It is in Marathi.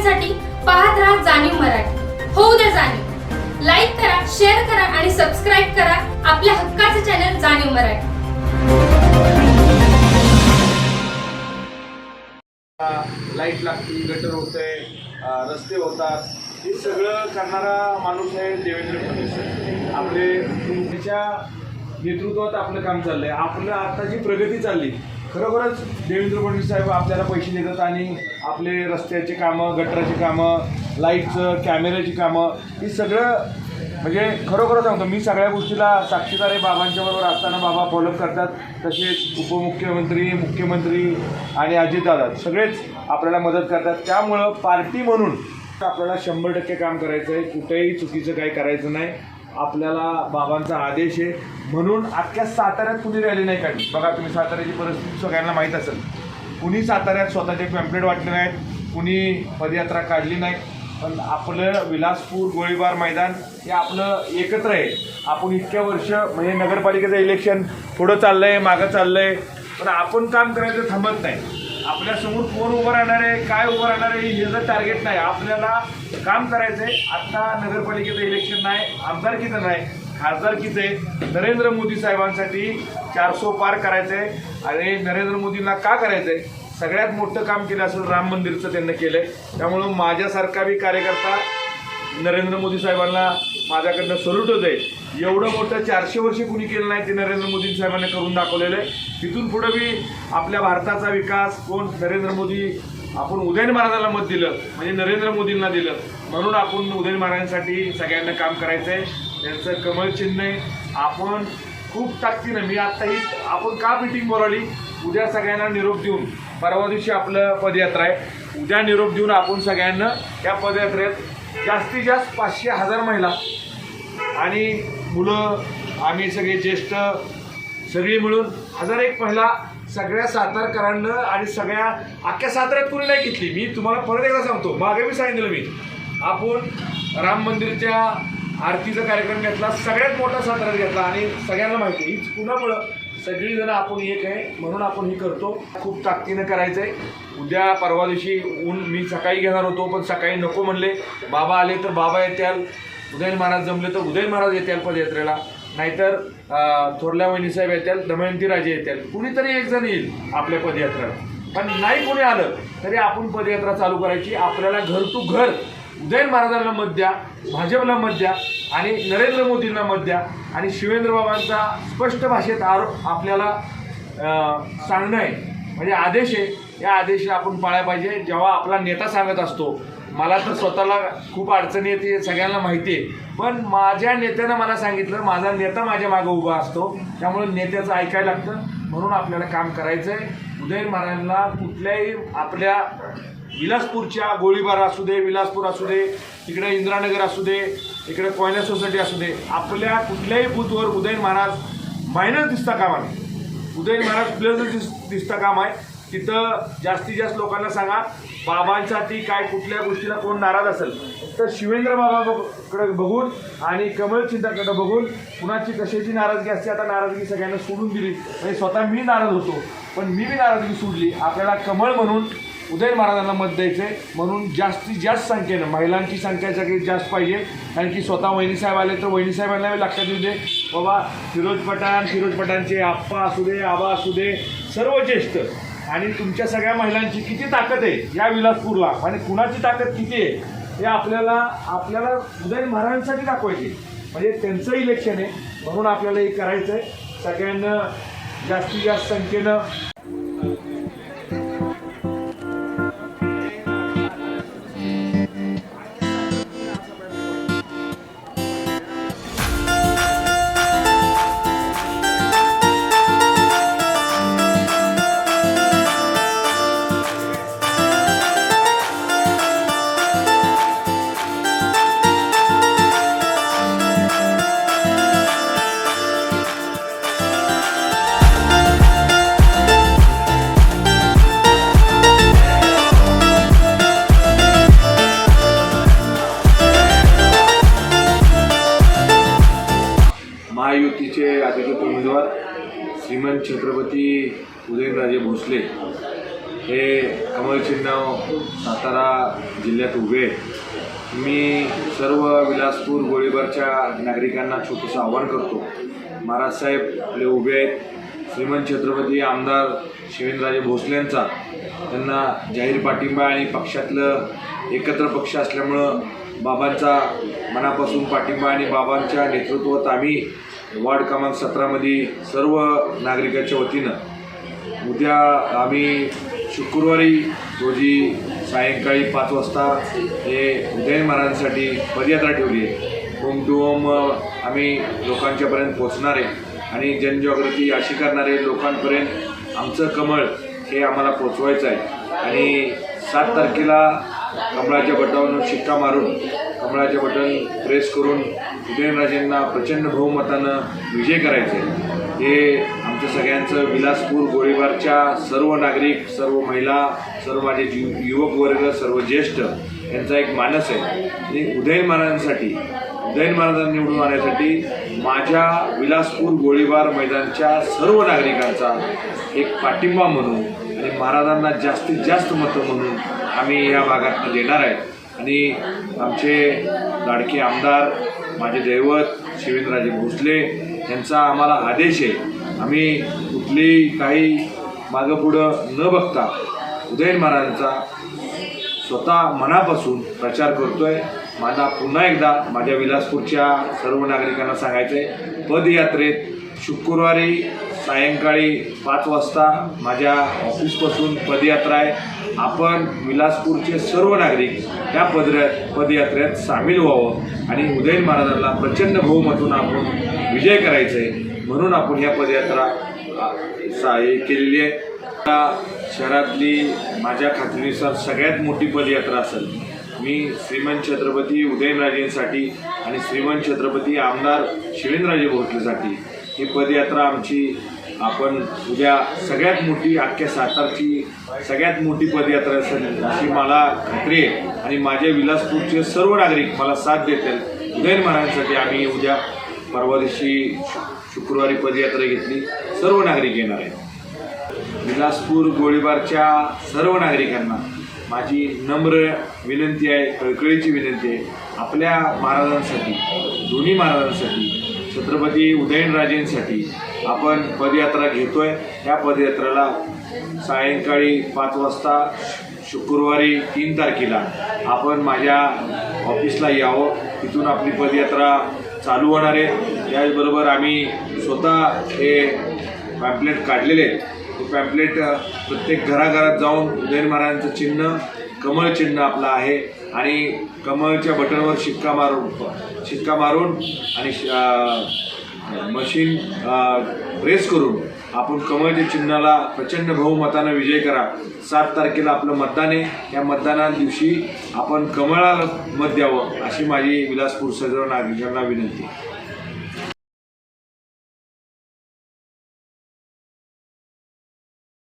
बातम्यांसाठी पाहत राहा जाणीव मराठी. होऊ द्या जाणीव. लाईक करा शेअर करा आणि सबस्क्राईब करा आपल्या हक्काचं चॅनल जाणीव मराठी. लाइट लागती गटर होतंय रस्ते होतात. हे सगळं करणारा माणूस आहे देवेंद्र फडणवीस. आपले त्याच्या नेतृत्वात आपलं काम चाललंय. आपलं आता जी प्रगती चालली. खरोखरच देवेंद्र फडणवीस साहेब आपल्याला पैसे देतात आणि आपले रस्त्याची कामं गटराची कामं लाईटचं कॅमेऱ्याची कामं ही सगळं म्हणजे खरोखर सांगतो मी सगळ्या गोष्टीला साक्षीदार आहे बाबांच्या बरोबर असताना बाबा फॉलोअप करतात तसेच उपमुख्यमंत्री मुख्यमंत्री आणि अजितदादा सगळेच आपल्याला मदत करतात. त्यामुळं पार्टी म्हणून आपल्याला शंभर टक्के काम करायचं आहे कुठेही चुकीचं काही करायचं नाही. आपल्याला बाबांचा आदेश आहे. म्हणून अख्ख्या साताऱ्यात कुणी रॅली नाही काढली. बघा तुम्ही साताऱ्याची परिस्थिती सगळ्यांना माहीत असेल. कुणी साताऱ्यात स्वतःचे पॅम्पलेट वाटले नाहीत. कुणी पदयात्रा काढली नाही. पण आपलं विलासपूर गोळीबार मैदान हे आपलं एकत्र आहे. आपण इतक्या वर्ष म्हणजे नगरपालिकेचं इलेक्शन पुढं चाललंय मागं आहे पण आपण काम करायचं थांबत नाही. आपल्यासमोर कोण उभं राहणार आहे काय उभं राहणार आहे हे जर टार्गेट नाही. आपल्याला काम करायचं आहे आता नगरपालिकेचं इलेक्शन नाही आमदारकीचं नाही खासदारकीचं आहे. नरेंद्र मोदी साहेबांसाठी चारसो पार करायचं आहे आणि नरेंद्र मोदींना का करायचं आहे सगळ्यात मोठं काम केलं असेल राम मंदिरचं त्यांनी केलं आहे त्यामुळं माझ्यासारखा बी कार्यकर्ता नरेंद्र मोदी साहेबांना माझ्याकडनं सल्यूट होत आहे. एवढं मोठं चारशे वर्षे कुणी केलं नाही ते नरेंद्र मोदी साहेबांनी करून दाखवलेलं आहे. तिथून पुढं बी आपल्या भारताचा विकास कोण नरेंद्र मोदी आपण उदयन महाराजाला मत दिलं म्हणजे नरेंद्र मोदींना दिलं. म्हणून आपण उदयन महाराजांसाठी सगळ्यांना काम करायचं आहे त्यांचं कमळ चिन्ह आहे. आपण खूप ताकदीनं मी आत्ताही आपण का मिटिंग बोलावली? उद्या सगळ्यांना निरोप देऊन. परवा दिवशी आपलं पदयात्रा आहे. उद्या निरोप देऊन आपण सगळ्यांना या पदयात्रेत जास्तीत जास्त पाचशे हजार महिला आणि मुलं आम्ही सगळे ज्येष्ठ सगळी मिळून हजार एक महिला सगळ्या सातारकरांना आणि सगळ्या अख्ख्या साताऱ्यात कुणी नाही घेतली. मी तुम्हाला परत एकदा सांगतो मागे मी सांगितलं मी. आपण राम मंदिरच्या आरतीचा कार्यक्रम घेतला सगळ्यात मोठा साताऱ्यात घेतला आणि सगळ्यांना माहिती आहे कुणामुळं सगळीजणं आपण एक आहे म्हणून आपण हे करतो. खूप ताकदीनं करायचं आहे उद्या परवा दिवशी ऊन मी सकाळी घेणार होतो पण सकाळी नको म्हणले. बाबा आले तर बाबा येत्याल. उदयन महाराज जमले तर उदयन महाराज येत्याल पदयात्रेला नाहीतर थोरल्या वहिनीसाहेब येत्याल दमयंती राजे येत्याल कुणीतरी एक जण येईल आपल्या पदयात्रेला पण नाही कोणी आलं तरी आपण पदयात्रा चालू करायची. आपल्याला घर टू घर उदयन महाराजांना मत द्या भाजपला मत द्या आणि नरेंद्र मोदींना मत द्या. आणि शिवेंद्र बाबांचा स्पष्ट भाषेत आरोप आपल्याला सांगणं आहे. म्हणजे आदेश आहे या आदेश आपण पाळायला पाहिजे. जेव्हा आपला नेता सांगत असतो मला तर स्वतःला खूप अडचणी येते हे सगळ्यांना माहिती आहे. पण माझ्या नेत्यानं मला सांगितलं माझा नेता माझ्या मागं उभा असतो. त्यामुळे नेत्याचं ऐकायला लागतं. म्हणून आपल्याला काम करायचं आहे उदयन महाराजांना कुठल्याही आपल्या विलासपूरच्या गोळीबार असू दे विलासपूर असू दे इकडे इंदिरानगर असू दे इकडे कोयना सोसायटी असू दे आपल्या कुठल्याही बूथवर उदयन महाराज मायनस दिसता कामा नये. उदयन महाराज प्लस दिस दिसता काम आहे. तिथं जास्तीत जास्त लोकांना सांगा बाबांसाठी काय कुठल्या गोष्टीला कोण नाराज असेल. तर शिवेंद्र बाबाकडे बघून आणि कमळ चिंताकडे बघून कुणाची कशाची नाराजगी असते आता नाराजगी सगळ्यांना सोडून दिली. म्हणजे स्वतः मी नाराज होतो पण मी बी नाराजगी सोडली. आपल्याला कमळ म्हणून उदय महाराजांना मत द्यायचं आहे म्हणून जास्तीत जास्त संख्येनं महिलांची संख्या सगळी जास्त पाहिजे. कारण की स्वतः वहिनीसाहेब आले तर वहिनीसाहेबांना लक्षात येऊ दे. बाबा फिरोज पठाण फिरोज पठाणचे आप्पा असू दे आबा असू दे सर्व ज्येष्ठ आणि तुमच्या सगळ्या महिलांची किती ताकद आहे या विलासपूरला? आणि कुणाची ताकद किती आहे? हे आपल्याला आपल्याला उदयन महाराजांसाठी दाखवायचे. म्हणजे त्यांचं इलेक्शन आहे म्हणून आपल्याला हे करायचं आहे सगळ्यांना जास्तीत जास्त संख्येनं श्रीमंत छत्रपती उदयनराजे भोसले हे कमळ सातारा जिल्ह्यात उभे मी सर्व विलासपूर गोळीबारच्या नागरिकांना छोटंसं आवाहन करतो. महाराज साहेब आपले उभे आहेत. श्रीमंत छत्रपती आमदार शिवेंद्रराजे भोसलेंचा त्यांना जाहीर पाठिंबा आणि पक्षातलं एकत्र पक्ष असल्यामुळं बाबांचा मनापासून पाठिंबा आणि बाबांच्या नेतृत्वात आम्ही वार्ड क्रमांक सतरामध्ये सर्व नागरिकांच्या वतीनं उद्या आम्ही शुक्रवारी रोजी सायंकाळी पाच वाजता हे उदयन महाराजांसाठी पदयात्रा ठेवली आहे. होम टू होम आम्ही लोकांच्यापर्यंत पोहोचणार आहे आणि जनजागृती अशी करणारे लोकांपर्यंत आमचं कमळ हे आम्हाला पोचवायचं आहे. आणि सात तारखेला कमळाच्या बटनावर शिक्का मारून कमळाचे बटन प्रेस करून उदयनराजेंना प्रचंड बहुमतानं विजय करायचे. आहे हे आमचं सगळ्यांचं विलासपूर गोळीबारच्या सर्व नागरिक सर्व महिला सर्व माझे यु युवक वर्ग सर्व ज्येष्ठ यांचा एक मानस आहे. आणि उदयन महाराजांसाठी उदयन महाराजांना निवडून आणण्यासाठी माझ्या विलासपूर गोळीबार मैदानच्या सर्व नागरिकांचा एक पाठिंबा म्हणून आणि महाराजांना जास्तीत जास्त मतं म्हणून आम्ही या भागात देणार आहे. आणि आमचे लाडके आमदार माझे दैवत शिवेंद्रराजे भोसले यांचा आम्हाला आदेश आहे आम्ही कुठली काही मागंपुढं न बघता उदयन महाराजांचा स्वतः मनापासून प्रचार करतो आहे माझा पुन्हा एकदा माझ्या विलासपूरच्या सर्व नागरिकांना सांगायचं आहे पदयात्रेत शुक्रवारी सायंकाळी पाच वाजता माझ्या ऑफिसपासून पदयात्रा आहे. आपण विलासपूरचे सर्व नागरिक या पदऱ्या पदयात्रेत सामील व्हावं आणि उदयन महाराजांना प्रचंड बहुमतून आपण विजय करायचा आहे म्हणून आपण ह्या पदयात्रा सा हे केलेली आहे. त्या शहरातली माझ्या खात्रीनुसार सगळ्यात मोठी पदयात्रा असेल. मी श्रीमंत छत्रपती उदयनराजेंसाठी आणि श्रीमंत छत्रपती आमदार शिवेंद्रराजे भोसलेसाठी ही पदयात्रा आमची आपण उद्या सगळ्यात मोठी अख्ख्या सातारची सगळ्यात मोठी पदयात्रा असेल अशी मला खात्री आहे. आणि माझ्या विलासपूरचे सर्व नागरिक मला साथ देतील. उदयन महाराजांसाठी आम्ही उद्या परवा दिवशी शुक्रवारी पदयात्रा घेतली. सर्व नागरिक येणार आहेत. विलासपूर गोळीबारच्या सर्व नागरिकांना माझी नम्र विनंती आहे कळकळीची विनंती आहे. आपल्या महाराजांसाठी दोन्ही महाराजांसाठी छत्रपती उदयनराजेंसाठी आपण पदयात्रा घेतोय. ह्या पदयात्रेला सायंकाळी पाच वाजता शुक्रवारी तीन तारखेला आपण माझ्या ऑफिसला यावं. तिथून आपली पदयात्रा चालू होणार आहे. त्याचबरोबर आम्ही स्वतः हे पॅम्पलेट काढलेले आहेत. ते पॅम्पलेट प्रत्येक घराघरात जाऊन उदयन महाराजांचं चिन्ह कमळ चिन्ह आपलं आहे आणि कमळच्या बटनवर शिक्का मारून शिक्का मारून आणि श- मशीन प्रेस करून आपण कमळच्या चिन्हाला प्रचंड बहुमतानं विजय करा. सात तारखेला आपलं मतदान आहे. या मतदाना दिवशी आपण कमळाला मत द्यावं अशी माझी विलासपूर सर्व नागरिकांना विनंती.